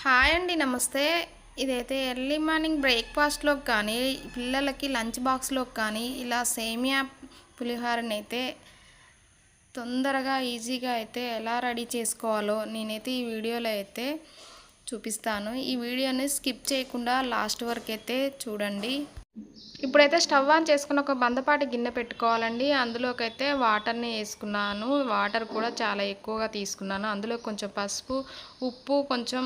Hi అండి నమస్తే. ఇదైతే ఎర్లీ మార్నింగ్ బ్రేక్ఫాస్ట్లోకి కానీ పిల్లలకి లంచ్ బాక్స్లోకి కానీ ఇలా సేమియా పులిహోరని అయితే తొందరగా ఈజీగా అయితే ఎలా రెడీ చేసుకోవాలో నేనైతే ఈ వీడియోలో అయితే చూపిస్తాను. ఈ వీడియోని స్కిప్ చేయకుండా లాస్ట్ వరకు అయితే చూడండి. ఇప్పుడైతే స్టవ్ ఆన్ చేసుకుని ఒక బందపాటి గిన్నె పెట్టుకోవాలండి. అందులోకైతే వాటర్ని వేసుకున్నాను. వాటర్ కూడా చాలా ఎక్కువగా తీసుకున్నాను. అందులో కొంచెం పసుపు ఉప్పు కొంచెం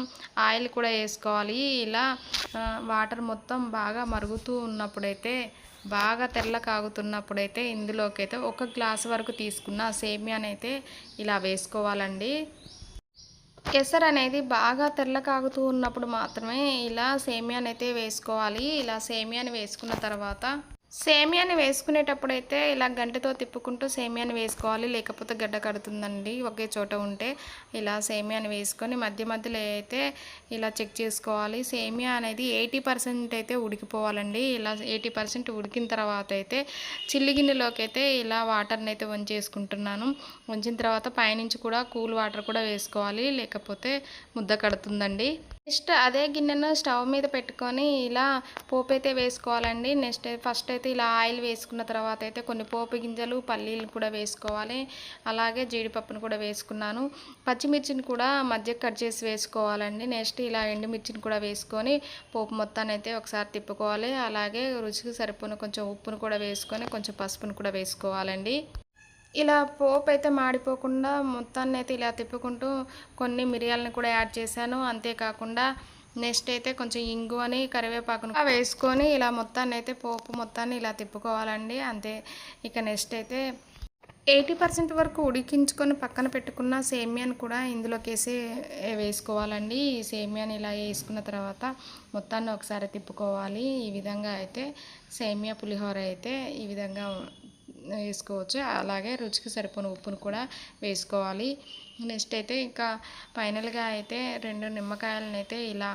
ఆయిల్ కూడా వేసుకోవాలి. ఇలా వాటర్ మొత్తం బాగా మరుగుతూ ఉన్నప్పుడైతే బాగా తెల్ల కాగుతున్నప్పుడైతే ఇందులోకైతే ఒక గ్లాస్ వరకు తీసుకున్న సేమియానైతే ఇలా వేసుకోవాలండి. కేసర్ అనేది బాగా తెల్ల కాగుతూ ఉన్నప్పుడు మాత్రమే ఇలా సేమియాని అయితే వేసుకోవాలి. ఇలా సేమియాని వేసుకున్న తర్వాత సేమియాని వేసుకునేటప్పుడు అయితే ఇలా గంటతో తిప్పుకుంటూ సేమియాని వేసుకోవాలి. లేకపోతే గడ్డ కడుతుందండి. ఒకే చోట ఉంటే ఇలా సేమియాని వేసుకొని మధ్య మధ్యలో అయితే ఇలా చెక్ చేసుకోవాలి. సేమియా అనేది ఎయిటీ పర్సెంట్ అయితే ఉడికిపోవాలండి. ఇలా ఎయిటీ పర్సెంట్ ఉడికిన తర్వాత అయితే చిల్లి గిన్నెలోకి అయితే ఇలా వాటర్ని అయితే వంచేసుకుంటున్నాను. వంచిన తర్వాత పైనుంచి కూడా కూల్ వాటర్ కూడా వేసుకోవాలి. లేకపోతే ముద్ద కడుతుందండి. నెక్స్ట్ అదే గిన్నెను స్టవ్ మీద పెట్టుకొని ఇలా పోపు అయితే వేసుకోవాలండి. నెక్స్ట్ ఫస్ట్ అయితే ఇలా ఆయిల్ వేసుకున్న తర్వాత అయితే కొన్ని పోపు గింజలు పల్లీలు కూడా వేసుకోవాలి. అలాగే జీడిపప్పును కూడా వేసుకున్నాను. పచ్చిమిర్చిని కూడా మధ్య కట్ చేసి వేసుకోవాలండి. నెక్స్ట్ ఇలా ఎండుమిర్చిని కూడా వేసుకొని పోపు మొత్తాన్ని అయితే ఒకసారి తిప్పుకోవాలి. అలాగే రుచికి సరిపోయిన కొంచెం ఉప్పును కూడా వేసుకొని కొంచెం పసుపును కూడా వేసుకోవాలండి. ఇలా పోపు అయితే మాడిపోకుండా మొత్తాన్ని అయితే ఇలా తిప్పుకుంటూ కొన్ని మిరియాలను కూడా యాడ్ చేశాను. అంతేకాకుండా నెక్స్ట్ అయితే కొంచెం ఇంగు అని కరివేపాకును వేసుకొని ఇలా మొత్తాన్ని అయితే పోపు మొత్తాన్ని ఇలా తిప్పుకోవాలండి. అంతే. ఇక నెక్స్ట్ అయితే ఎయిటీ పర్సెంట్ వరకు ఉడికించుకొని పక్కన పెట్టుకున్న సేమియాని కూడా ఇందులోకి వేసి వేసుకోవాలండి. ఈ సేమియాని ఇలా వేసుకున్న తర్వాత మొత్తాన్ని ఒకసారి తిప్పుకోవాలి. ఈ విధంగా అయితే సేమియా పులిహోర అయితే ఈ విధంగా వేసుకోవచ్చు. అలాగే రుచికి సరిపోయిన ఉప్పును కూడా వేసుకోవాలి. నెక్స్ట్ అయితే ఇంకా ఫైనల్గా అయితే రెండు నిమ్మకాయలను అయితే ఇలా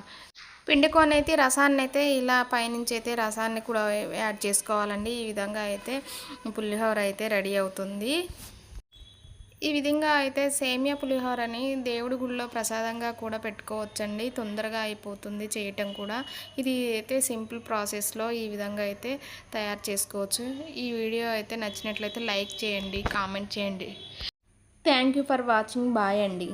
పిండుకొని అయితే రసాన్ని అయితే ఇలా పైనుంచి అయితే రసాన్ని కూడా యాడ్ చేసుకోవాలండి. ఈ విధంగా అయితే పులిహోర అయితే రెడీ అవుతుంది. ఈ విధంగా అయితే సేమియా పులిహోరని దేవుడి గుళ్ళో ప్రసాదంగా కూడా పెట్టుకోవచ్చండి. తొందరగా అయిపోతుంది చేయటం కూడా. ఇది అయితే సింపుల్ ప్రాసెస్లో ఈ విధంగా అయితే తయారు చేసుకోవచ్చు. ఈ వీడియో అయితే నచ్చినట్లయితే లైక్ చేయండి కామెంట్ చేయండి. Thank you for watching. Bye అండి.